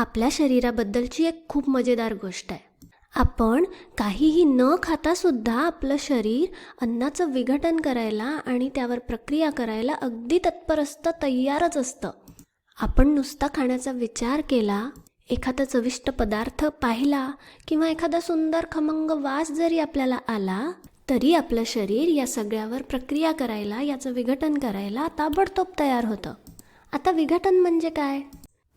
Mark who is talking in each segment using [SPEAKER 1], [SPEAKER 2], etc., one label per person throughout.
[SPEAKER 1] आपल्या शरीराबद्दलची एक खूप मजेदार गोष्ट आहे. आपण काहीही न खाता सुद्धा आपलं शरीर अन्नाचं विघटन करायला आणि त्यावर प्रक्रिया करायला अगदी तत्पर असतं तयारच असतं. आपण नुसता खाण्याचा विचार केला एखादा चविष्ट पदार्थ पाहिला किंवा एखादा सुंदर खमंग वास जरी आपल्याला आला तरी आपलं शरीर या सगळ्यावर प्रक्रिया करायला याचं विघटन करायला ताबडतोब तयार होतं. आता विघटन म्हणजे काय?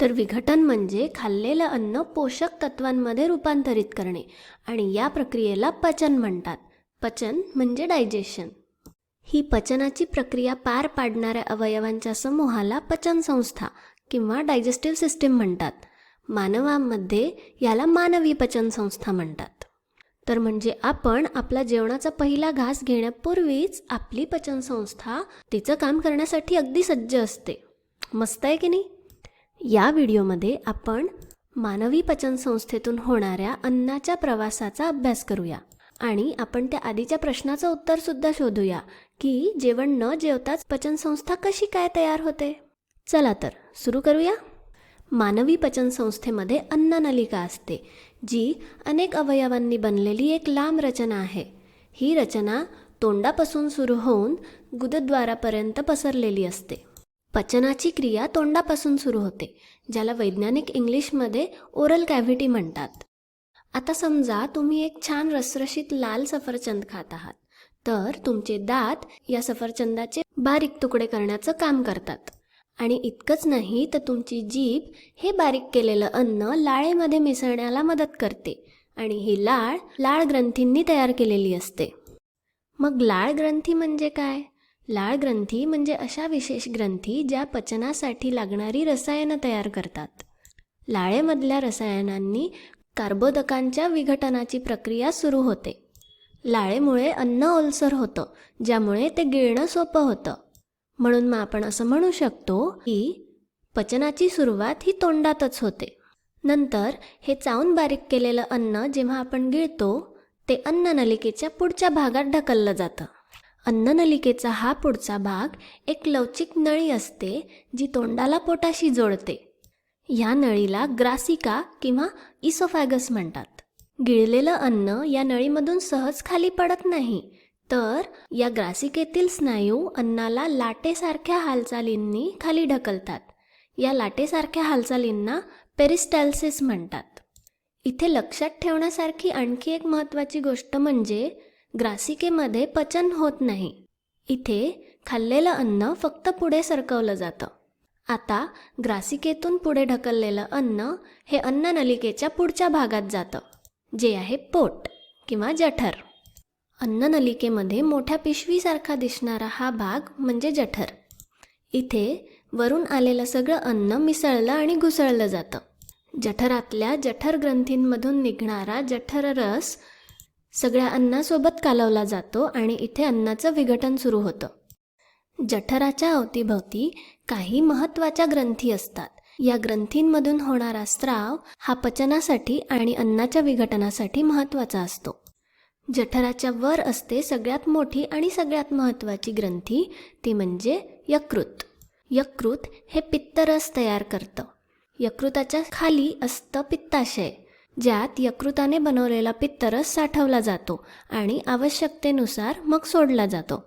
[SPEAKER 1] तर विघटन म्हणजे खाल्लेलं अन्न पोषक तत्वांमध्ये रूपांतरित करणे आणि या प्रक्रियेला पचन म्हणतात. पचन म्हणजे डायजेशन ही पचनाची प्रक्रिया पार पाडणाऱ्या अवयवांच्या समूहाला पचनसंस्था किंवा डायजेस्टिव्ह सिस्टीम म्हणतात. मानवामध्ये याला मानवी पचनसंस्था म्हणतात. तर म्हणजे आपण आपला जेवणाचा पहिला घास घेण्यापूर्वीच आपली पचनसंस्था तिचं काम करण्यासाठी अगदी सज्ज असते. मस्त आहे की नाही? या व्हिडिओमध्ये आपण मानवी पचनसंस्थेतून होणाऱ्या अन्नाच्या प्रवासाचा अभ्यास करूया. आणि आपण त्या आधीच्या प्रश्नाचं उत्तरसुद्धा शोधूया की जेवण न जेवताच पचनसंस्था कशी काय तयार होते? चला तर सुरू करूया. मानवी पचनसंस्थेमध्ये अन्ननलिका असते जी अनेक अवयवांनी बनलेली एक लांब रचना आहे. ही रचना तोंडापासून सुरू होऊन गुदद्वारापर्यंत पसरलेली असते. पचनाची क्रिया तोंडापासून सुरू होते ज्याला वैज्ञानिक इंग्लिशमध्ये ओरल कॅव्हिटी म्हणतात. आता समजा तुम्ही एक छान रसरशीत लाल सफरचंद खात आहात तर तुमचे दात या सफरचंदाचे बारीक तुकडे करण्याचं काम करतात. आणि इतकंच नाही तर तुमची जीभ हे बारीक केलेलं अन्न लाळेमध्ये मिसळण्याला मदत करते आणि ही लाळ लाळ ग्रंथींनी तयार केलेली असते. मग लाळ ग्रंथी म्हणजे काय? लाळ ग्रंथी म्हणजे अशा विशेष ग्रंथी ज्या पचनासाठी लागणारी रसायनं तयार करतात. लाळेमधल्या रसायनांनी कार्बोदकांच्या विघटनाची प्रक्रिया सुरू होते. लाळेमुळे अन्न ओलसर होतं ज्यामुळे ते गिळणं सोपं होतं. म्हणून मग आपण असं म्हणू शकतो की पचनाची सुरुवात ही तोंडातच होते. नंतर हे चावून बारीक केलेलं अन्न जेव्हा आपण गिळतो ते अन्न नलिकेच्या पुढच्या भागात ढकललं जातं. अन्ननलिकेचा हा पुढचा भाग एक लवचिक नळी असते जी तोंडाला पोटाशी जोडते. या नळीला ग्रासिका किंवा इसोफॅगस म्हणतात. गिळलेलं अन्न या नळीमधून सहज खाली पडत नाही. तर या ग्रासिकेतील स्नायू अन्नाला लाटेसारख्या हालचालींनी खाली ढकलतात. या लाटेसारख्या हालचालींना पेरिस्टॅल्सिस म्हणतात. इथे लक्षात ठेवण्यासारखी आणखी एक महत्त्वाची गोष्ट म्हणजे ग्रासिकेमध्ये पचन होत नाही. इथे खाल्लेलं अन्न फक्त पुढे सरकवलं जातं. आता ग्रासिकेतून पुढे ढकललेलं अन्न हे अन्ननलिकेच्या पुढच्या भागात जातं जे आहे पोट किंवा जठर. अन्ननलिकेमध्ये मोठ्या पिशवीसारखा दिसणारा हा भाग म्हणजे जठर. इथे वरून आलेलं सगळं अन्न मिसळलं आणि घुसळलं जातं. जठरातल्या जठर ग्रंथींमधून निघणारा जठर रस सगळ्या अन्नासोबत कालवला जातो आणि इथे अन्नाचं विघटन सुरू होतं. जठराच्या अवतीभवती काही महत्त्वाच्या ग्रंथी असतात. या ग्रंथींमधून होणारा स्राव हा पचनासाठी आणि अन्नाच्या विघटनासाठी महत्त्वाचा असतो. जठराच्या वर असते सगळ्यात मोठी आणि सगळ्यात महत्त्वाची ग्रंथी ती म्हणजे यकृत. यकृत हे पित्तरस तयार करतं. यकृताच्या खाली असतं पित्ताशय. ज्यात यकृताने बनवलेला पित्तरस साठवला जातो आणि आवश्यकतेनुसार मग सोडला जातो.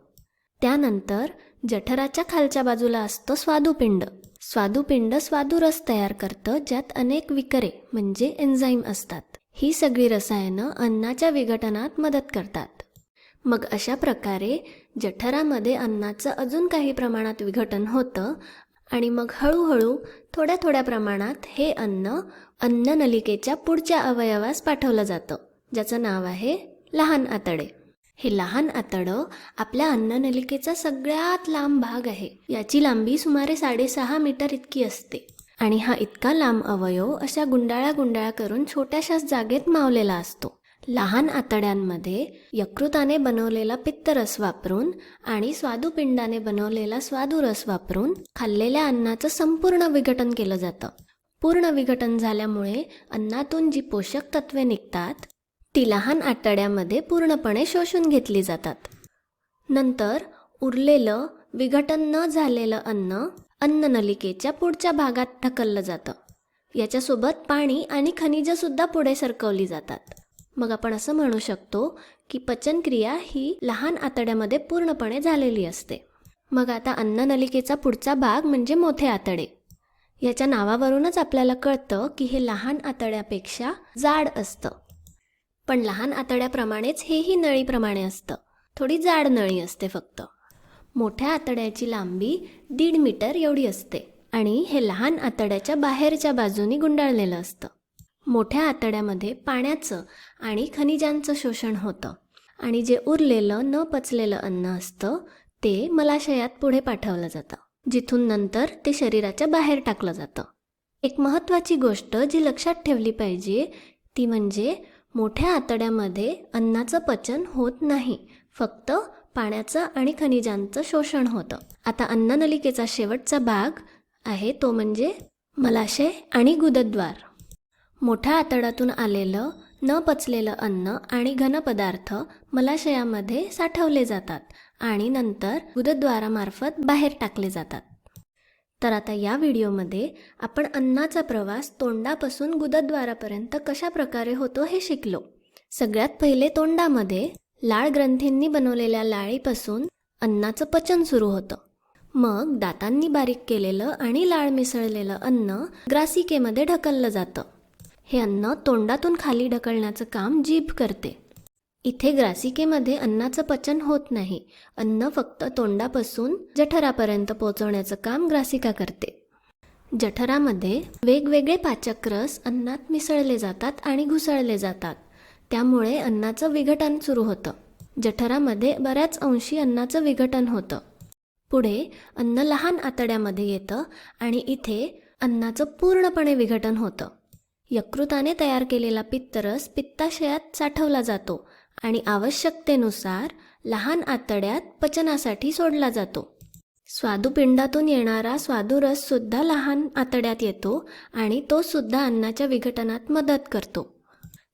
[SPEAKER 1] त्यानंतर जठराच्या खालच्या बाजूला असतं स्वादुपिंड. स्वादुपिंड स्वादुरस तयार करतं ज्यात अनेक विकरे म्हणजे एन्झाईम असतात. ही सगळी रसायनं अन्नाच्या विघटनात मदत करतात. मग अशा प्रकारे जठरामध्ये अन्नाचं अजून काही प्रमाणात विघटन होतं आणि मग हळूहळू थोड्या थोड्या प्रमाणात हे अन्न अन्ननलिकेच्या पुढच्या अवयवास पाठवलं जातं ज्याचं नाव आहे लहान आतडे. हे लहान आतडं आपल्या अन्ननलिकेचा सगळ्यात लांब भाग आहे. याची लांबी सुमारे साडेसहा मीटर इतकी असते. आणि हा इतका लांब अवयव अशा गुंडाळ्या गुंडाळ्या करून छोट्याशाच जागेत मावलेला असतो. लहान आतड्यांमध्ये यकृताने बनवलेला पित्तरस वापरून आणि स्वादुपिंडाने बनवलेला स्वादुरस वापरून खाल्लेल्या अन्नाचं संपूर्ण विघटन केलं जातं. पूर्ण विघटन झाल्यामुळे अन्नातून जी पोषक तत्वे निघतात ती लहान आतड्यामध्ये पूर्णपणे शोषून घेतली जातात. नंतर उरलेलं विघटन न झालेलं अन्न अन्ननलिकेच्या पुढच्या भागात ढकललं जातं. याच्यासोबत पाणी आणि खनिजंसुद्धा पुढे सरकवली जातात. मग आपण असं म्हणू शकतो की पचनक्रिया ही लहान आतड्यामध्ये पूर्णपणे झालेली असते. मग आता अन्ननलिकेचा पुढचा भाग म्हणजे मोठे आतडे. याच्या नावावरूनच आपल्याला कळतं की हे लहान आतड्यापेक्षा जाड असतं. पण लहान आतड्याप्रमाणेच हेही नळीप्रमाणे असतं. थोडी जाड नळी असते फक्त. मोठ्या आतड्याची लांबी दीड मीटर एवढी असते. आणि हे लहान आतड्याच्या बाहेरच्या बाजूनी गुंडाळलेलं असतं. मोठ्या आतड्यामध्ये पाण्याचं आणि खनिजांचं शोषण होतं. आणि जे उरलेलं न पचलेलं अन्न असतं ते मलाशयात पुढे पाठवलं जातं. जिथून नंतर ते शरीराच्या बाहेर टाकलं जातं. एक महत्त्वाची गोष्ट जी लक्षात ठेवली पाहिजे ती म्हणजे मोठ्या आतड्यामध्ये अन्नाचं पचन होत नाही. फक्त पाण्याचं आणि खनिजांचं शोषण होतं. आता अन्ननलिकेचा शेवटचा भाग आहे तो म्हणजे मलाशय आणि गुदद्वार. मोठ्या आतड्यातून आलेलं न पचलेलं अन्न आणि घनपदार्थ मलाशयामध्ये साठवले जातात आणि नंतर गुदद्वारामार्फत बाहेर टाकले जातात. तर आता या व्हिडिओमध्ये आपण अन्नाचा प्रवास तोंडापासून गुदद्वारापर्यंत कशा प्रकारे होतो हे शिकलो. सगळ्यात पहिले तोंडामध्ये लाळ ग्रंथींनी बनवलेल्या लाळीपासून अन्नाचं पचन सुरू होतं. मग दातांनी बारीक केलेलं आणि लाळ मिसळलेलं अन्न ग्रासिकेमध्ये ढकललं जातं. हे अन्न तोंडातून खाली ढकलण्याचं काम जीभ करते. इथे ग्रासिकेमध्ये अन्नाचं पचन होत नाही. अन्न फक्त तोंडापासून जठरापर्यंत पोहोचवण्याचं काम ग्रासिका करते. जठरामध्ये वेगवेगळे पाचक रस अन्नात मिसळले जातात आणि घुसळले जातात. त्यामुळे अन्नाचं विघटन सुरू होतं. जठरामध्ये बऱ्याच अंशी अन्नाचं विघटन होतं. पुढे अन्न लहान आतड्यामध्ये येतं आणि इथे अन्नाचं पूर्णपणे विघटन होतं. यकृताने तयार केलेला पित्तरस पित्ताशयात साठवला जातो आणि आवश्यकतेनुसार लहान आतड्यात पचनासाठी सोडला जातो. स्वादुपिंडातून येणारा स्वादुरस सुद्धा लहान आतड्यात येतो आणि तो सुद्धा अन्नाच्या विघटनात मदत करतो.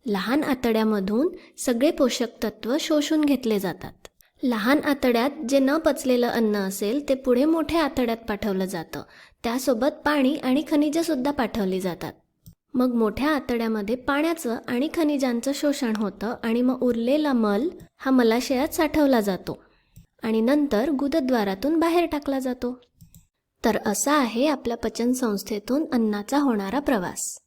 [SPEAKER 1] लहान आतड्यामधून सगळे पोषक तत्व शोषून घेतले जातात. लहान आतड्यात जे न पचलेलं अन्न असेल ते पुढे मोठ्या आतड्यात पाठवलं जातं. त्यासोबत पाणी आणि खनिजंसुद्धा पाठवली जातात. मग मोठ्या आतड्यामध्ये पाण्याचं आणि खनिजांचं शोषण होतं आणि मग उरलेला मल हा मलाशयात साठवला जातो आणि नंतर गुदद्वारातून बाहेर टाकला जातो. तर असा आहे आपल्या पचनसंस्थेतून अन्नाचा होणारा प्रवास.